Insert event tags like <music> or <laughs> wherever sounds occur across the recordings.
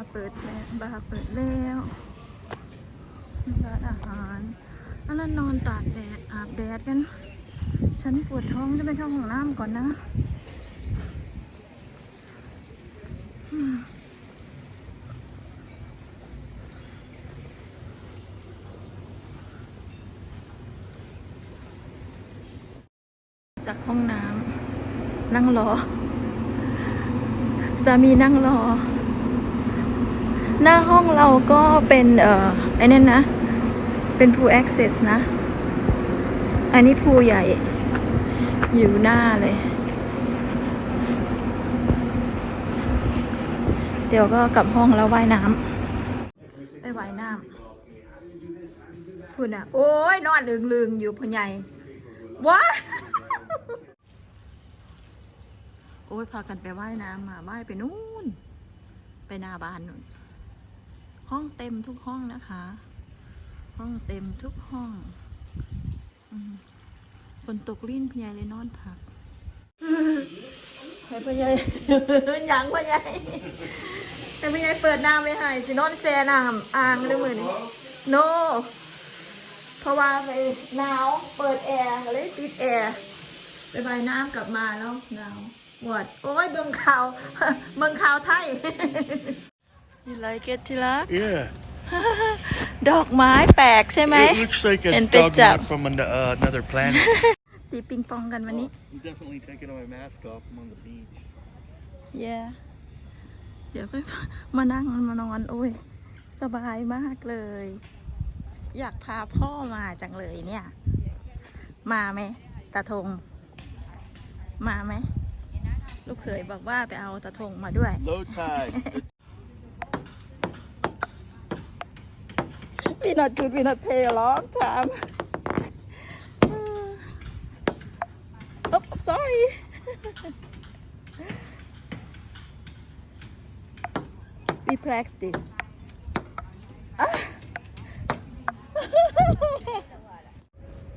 ร์เปิดแล้วบาร์เปิดแล้วร้านอาหารแล้วนอนตากแดดอาบแดดกัน ฉันปวดท้องจะไปเข้าห้องน้ำก่อนนะจากห้องน้ำนั่งรอ สามีนั่งรอ หน้าห้องเราก็เป็น เอ่อไอ้นั่นนะ เป็น pool access นะ อันนี้พูใหญ่ อยู่หน้าเลย เดี๋ยวก็กลับห้องแล้วว่ายน้ำไปว่ายน้ำพูดนะโอ้ยนอนลึงๆ อยู่พ่อใหญ่ว้าโอ้ยพากันไปว่ายน้ำมาว่ายไปนู่น ไปหน้าบ้านนู่น ห้องเต็มทุกห้องนะคะ ห้องเต็มทุกห้องฝนตกลิ้นพี่ใหญ่เลยนอนพักให้พี่ใหญ่ยังพี่ใหญ่ให้พี่ใหญ่เปิดน้ำไว้ให้สินอนแช่น้ำอ่างเลยมือนี้โนเพราะว่าไปหนาวเปิดแอร์เลยปิดแอร์ไปใบายน้ำกลับมาแล้วหนาวหมดโอ้ยเบิ่งข่าวเบิ่งข่าวไทย you like it ที่รัก Yeah. ดอกไม้แปลกใช่ไหม It looks like a And dog picked up. nut from an, uh, another planet. ตีปิงปองกันวันนี้ I'm definitely taking my mask off. I'm on the beach. yeah เดี๋ยวไปมานั่งมานอนโอ้ย สบายมากเลย อยากพาพ่อมาจังเลยเนี่ย มาไหมตาทง มาไหม ลูกเขยบอกว่าไปเอาตาทงมาด้วย Low tide. We not good we not pay a long time oh sorry we practice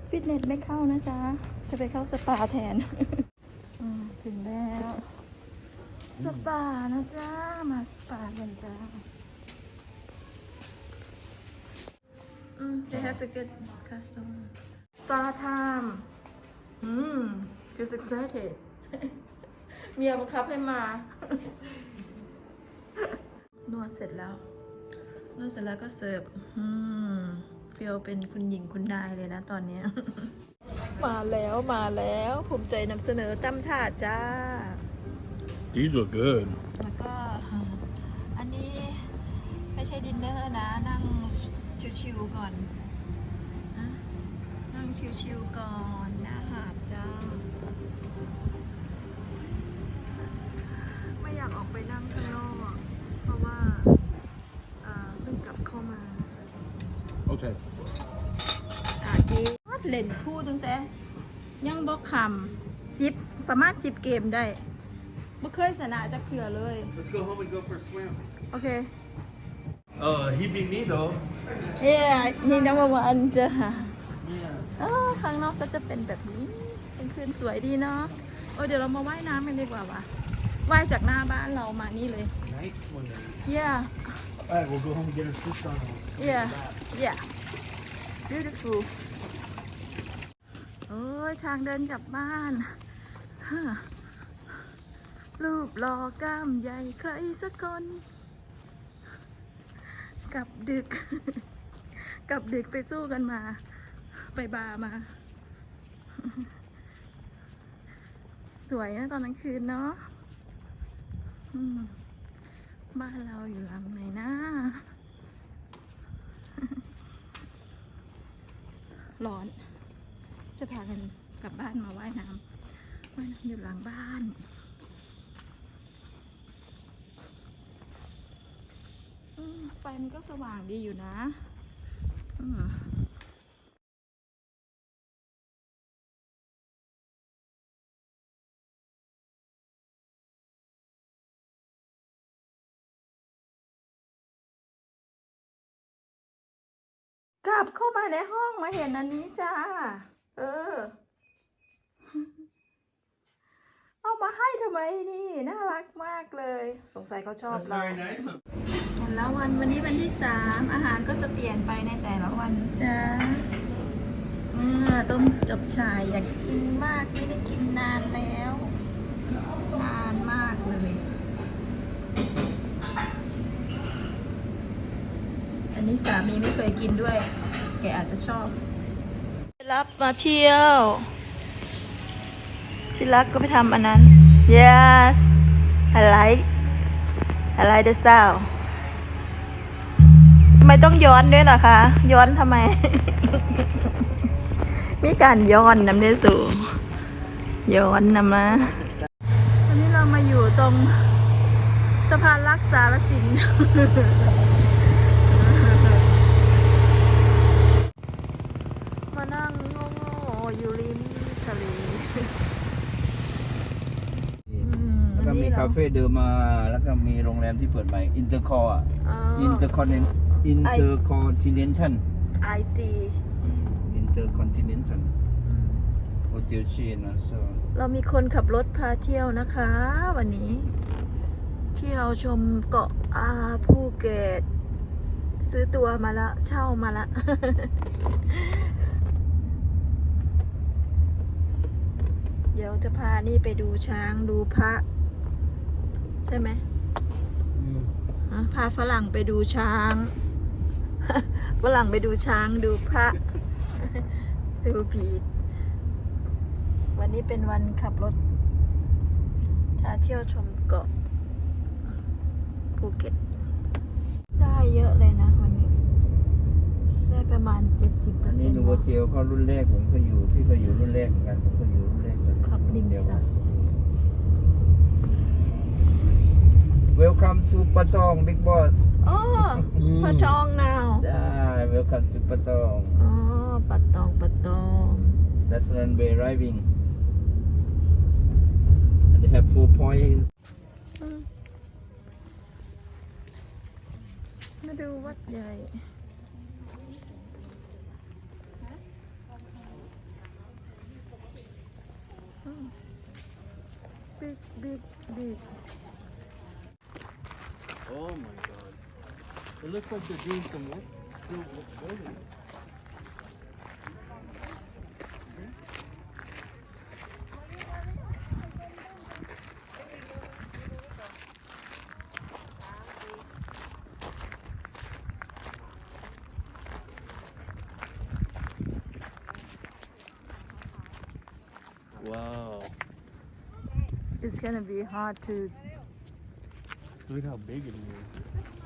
ฟิตเนสไม่เข้านะจ๊ะ จะไปเข้าสปาแทน ถึงแล้ว สปานะจ๊ะ มาสปากันจ้า they have to get customer. Spa time. Hmm, he's excited. เมียบังคับให้มา นวดเสร็จแล้ว นวดเสร็จแล้วก็เสิร์ฟอืมฟีลเป็นคุณหญิงคุณนายเลยนะตอนเนี้ย มาแล้วมาแล้ว ภูมิใจนำเสนอตั้มถาดจ้า These look good. แล้วก็ อันนี้ไม่ใช่ดินเนอร์นะ นั่งชิวๆก่อนนะนั่ง ชิวๆก่อนหน้าหาดจ้า ไม่อยากออกไปนั่งข้างนอกเพราะว่าเอ่อเพิ่งกลับเข้ามา Okay. อาทีเล่นคู่ตั้งแต่ ยังบอกคำสิบประมาณสิบเกมได้บ่เคยชนะจะเขือเลย Let's go home and go for a swim. โอเค Uh, he beat me though. Yeah, he number one จ้ะ Yeah. อ๋อ ข้างนอกก็จะเป็นแบบนี้เป็นคืนสวยดีเนาะโอ้เดี๋ยวเรามาว่ายน้ำกันดีกว่าวะว่ายจากหน้าบ้านเรามานี่เลย Night swimming. Yeah Alright, we'll go home and get our fish on. yeah yeah beautiful โอ้ยทางเดินกลับบ้านฮะรูปหล่อกล้ามใหญ่ใครสักคน กลับดึก กลับดึกไปสู้กันมา ไปบาร์มา สวยนะตอนกลางคืนเนาะบ้านเราอยู่หลังไหนนะร้อน จะพากันกลับบ้านมาว่ายน้ำว่ายน้ำอยู่หลังบ้านไฟมันก็สว่างดีอยู่นะ อืม กลับเข้ามาในห้องมาเห็นอันนี้จ้า เออ เอามาให้ทำไมนี่น่ารักมากเลย สงสัยเขาชอบ That's เรา very nice of อละวันวันนี้วันที่สามอาหารก็จะเปลี่ยนไปในแต่ละวันจ้าเมื่อต้มจบชายอยากกินมากไม่ได้กินนานแล้ว นานมากเลย อั นนี้สามีไม่เคยกินด้วย แกอาจจะชอบรับมาเที่ยวที่รักก็ไปทำอันนั้น yes I like I like the sound ทำไมต้องย้อนด้วยล่ะคะ ย้อนทำไม มีการย้อนนำเนสูย้อนนำมาวันนี้เรามาอยู่ตรงสะพานรักษารสิน มานั่งโง่ๆอยู่ริมทะเล แล้ว ก็มีคาเฟ่เดิมมาแล้วก็มีโรงแรมที่เปิดใหม่อินเตอร์คอร์อินเตอร์คอนเนอินเตอร์คอนติเนนทัลไอซีอินเตอร์คอนติเนนทัลโฮเทลเชนนะโซเรามีคนขับรถพาเที่ยวนะคะ วันนี้ เที่ยวชมเกาะอาภูเก็ตซื้อตัวมาละเช่ามาละเดี๋ยวจะพานี่ไปดูช้างดูพระ ใช่ไหมฮะพาฝรั่งไปดูช้าง ฝรั่งไปดูช้างดูพระ ดูผีวันนี้เป็นวันขับรถพาเที่ยวชมเกาะภูเก็ต ได้เยอะเลยนะวันนี้ ได้ประมาณ 70เปออัร์นเซ็นี้นต์นูโวเจลเขารุ่นแรกผมก็อยู่ พี่ก็อยู่รุ่นแรกเหมือนกันผมก็อยู่รุ่นแรกเหมือนกันขับริมสระ เวลคัมทูปะตองบิ๊กบอสอ๋อปะตองนาวได้เวลคัมทูปะตองอ๋อปะตองปะตอง That's runway arriving and they have four points มาดูวัดใหญ่บิ๊กบิ๊กบิ๊ก Oh my god. It looks like they're doing some work. Still building. Wow. It's gonna be hard to Look how big it is.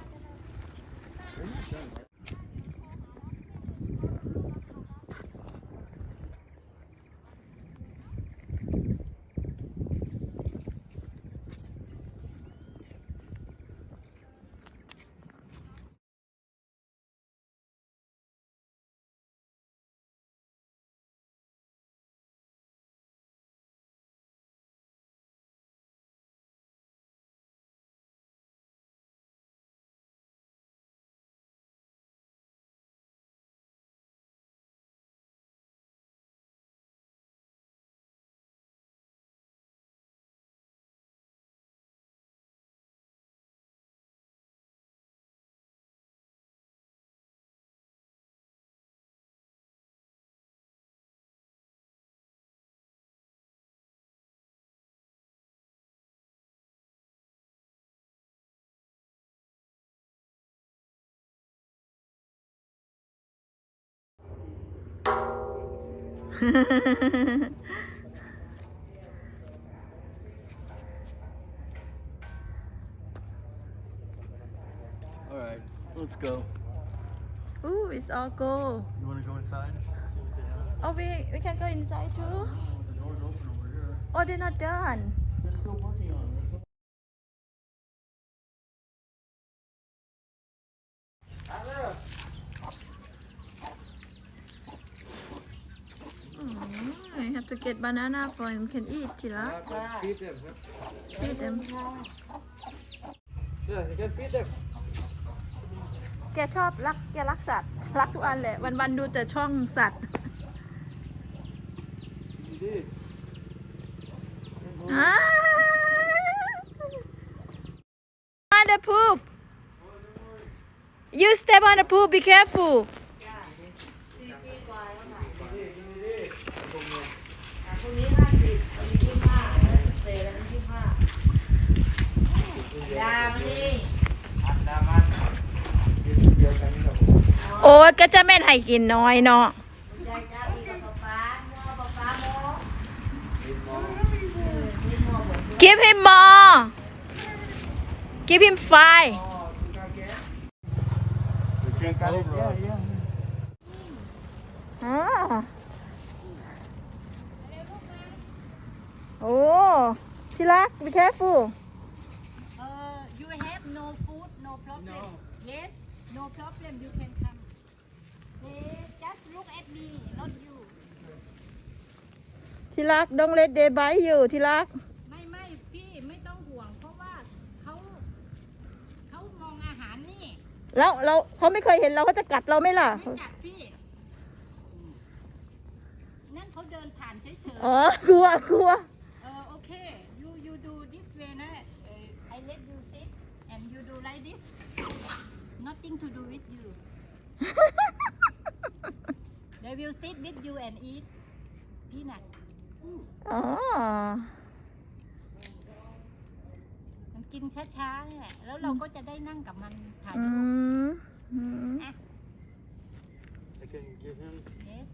Alright, let's go. Ooh, it's all gold. You wanna go inside? See what they have? Oh, we we can go inside too. Oh, the door's open over here. Oh, they're not done. They're still working on it. They're still- อืม I have to get banana for him can eat ทีละ Feed them, feed them Yeah, you can feed them. แกชอบรักแกรักสัตว์รักทุกอันแหละวันๆดูแต่ช่องสัตว์ You did. อ่า Ah the poop you step on the pool be careful พรุ่งนี้ห้าสิบวันนี้ยี่สิบห้าเสร็จแล้วยี่สิบห้ายามาดิโอ้ยก็จะแม่นให้กินน้อยเนาะยายจ้าอีกกับป๊าป๊าโมป๊าป๊าโม give him more give him five Over. yeah. อ่าโอ้ที่รัก be careful Uh, you have no food, no problem. Yes, no problem. You can come. They just look at me, not you. ที่รัก don't let they bite you ที่รัก ไม่ไม่พี่ไม่ต้องห่วง เพราะว่าเขาเขามองอาหารนี่แล้วเราเขาไม่เคยเห็นเราเขาจะกัดเราไหมล่ะ ไม่จัดพี่นั่นเขาเดินผ่านเฉยๆ อ๋อกลัวกลัว เออโอเค you you do this way นะเออ I let you sit and you do like this nothing to do with you they will sit with you and eat peanut อ๋อ มันกินช้าๆเนี่ยแล้วเราก็จะได้นั่งกับมันถ่ายอืรูป มอืม I can give him. yes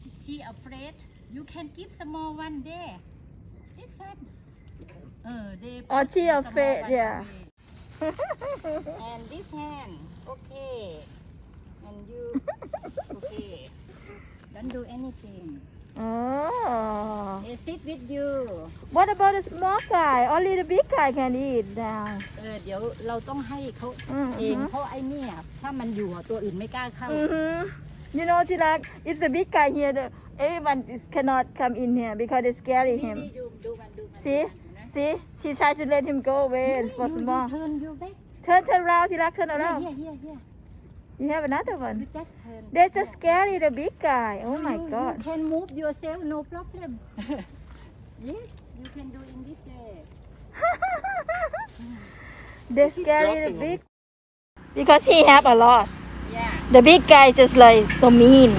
she, she afraid you can give small one there this one เออ they อ๋อ put she small afraid one yeah away. and this hand okay and you okay don't do anything อ๋อ they sit with you what about the small guy only the big guy can eat now เออเดี๋ยวเราต้องให้เขาอืมเองเพราะไอ้เนี่ยถ้ามันอยู่อะตัวอื่นไม่กล้าเข้า Mm-hmm. You know, Chilak, if the big guy here, the, everyone is, cannot come in here because they scary นี่ him. นี่ดูดูมันดูมัน See? See? She tried to let him go away for small. turn you back Turn, turn around, Chilak, turn around. here here here You have another you one. just turn They're just scary, the big guy. Oh my you, God. you can move yourself no problem <laughs> yes you can do in this way <laughs> They're scary, the big. Because he have a lot. yeah The big guy just like so mean.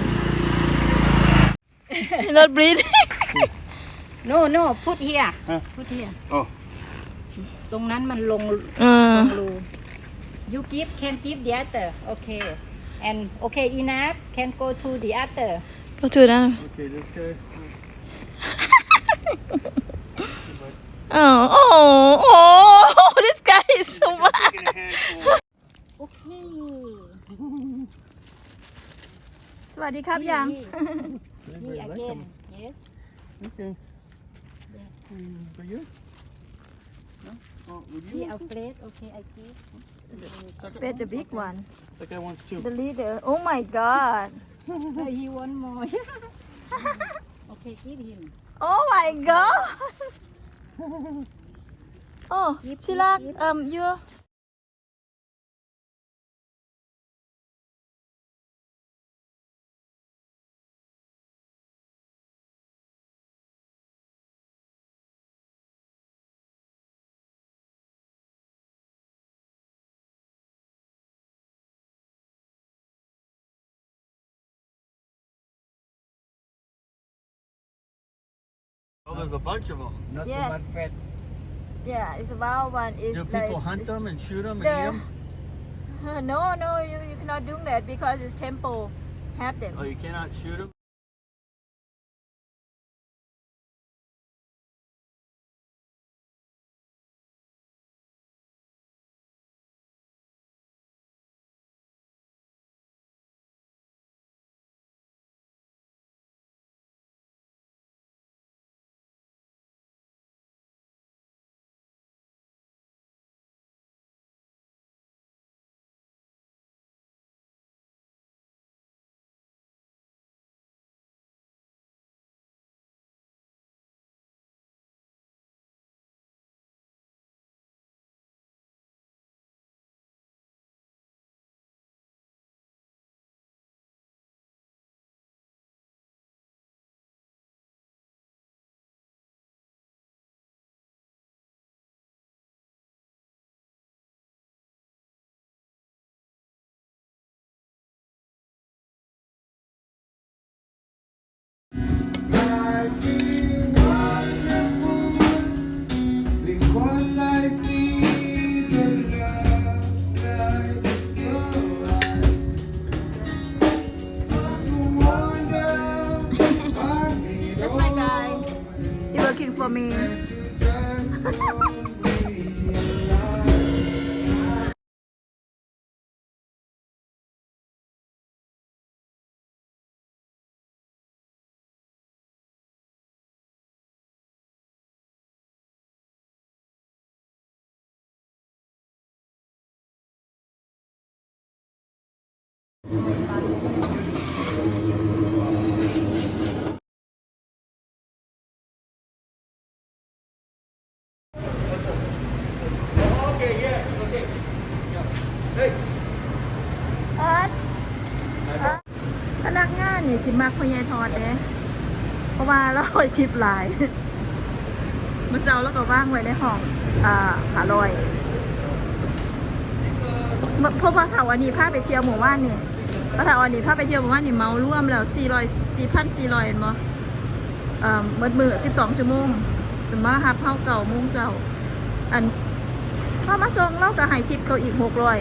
<laughs> Not breathing. No no put here Huh? put here Oh. ตรงนั้นมันลง Uh, รู you give can give the other okay and okay enough can go to the other go to that. Okay, this guy. Oh, oh, oh, this guy is so Taking bad. a handful. okay สวัสดีครับยัง Here again yes Okay. Yeah. For you? No? Oh, would She you? afraid okay I give Bet the big one. That guy wants two. The leader. Oh my God. <laughs> no, he want more <laughs> okay give him Oh my God. <laughs> Oh, Yep, Chilak, yep, yep. um, you. There's a bunch of them. Not Yes. too much fat. Yeah, it's about one. Is Do like. people hunt them and shoot them and eat them? <laughs> No, no, you, you cannot do that because it's temple have them. Oh, you cannot shoot them? เอิร์ธพนักงานนี่ชิมักพยายทอดเด้เพราะว่าเราไปทิปหลายมันเซาแล้วก็ว่างไว้ในห้อง อ่าหาลอยเมื่อพราะว่าเสาร์วันนี้พาไปเที่ยวหมู่บ้านนี่ พระเสาร์วันนี้พาไปเที่ยวหมู่านนี่เมาร่วมแล้ว400 4,400เห็นบ่เอ่อเมื่อมือ12 ชั่วโมงจะมาหับเฮาเก่าโมงเช้าอันพอมาส่งเราก็ให้ทิปเขาอีกหกร้อย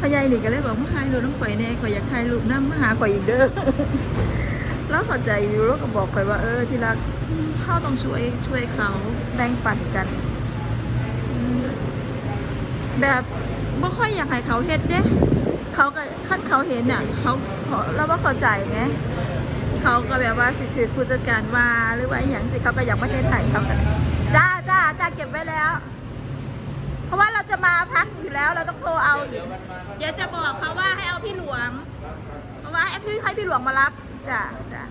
พยายนี่ก็เลยบอกมาหายรูปน้ำข่อยแน่ข่อยอยากถ่ายรูปน้ำมาหาข่อยอีกเด้อแล้วเข้าใจอยู่แล้วก็บอกข่อยว่าเออที่รักเขาต้องช่วยช่วยเขาแบ่งปันกัน แบบไม่ค่อยอยากให้เขาเฮ็ดเด้ เขาก็ขั้นเขาเห็นอะเขาเขาเราว่าเข้าใจไงเขาก็แบบว่าสิทธิผู้จัดการว่าหรือว่าอย่างสิเขาก็อยากประเทศไทยเขาก็จ้าจ้าจ้าเก็บไว้แล้ว เพราะว่าเราจะมาพักอยู่แล้วเราต้องโทรเอาอีกเดี๋ยวจะบอกเขาว่าให้เอาพี่หลวง เพราะว่าให้พี่ให้พี่หลวงมารับจ้าจ้า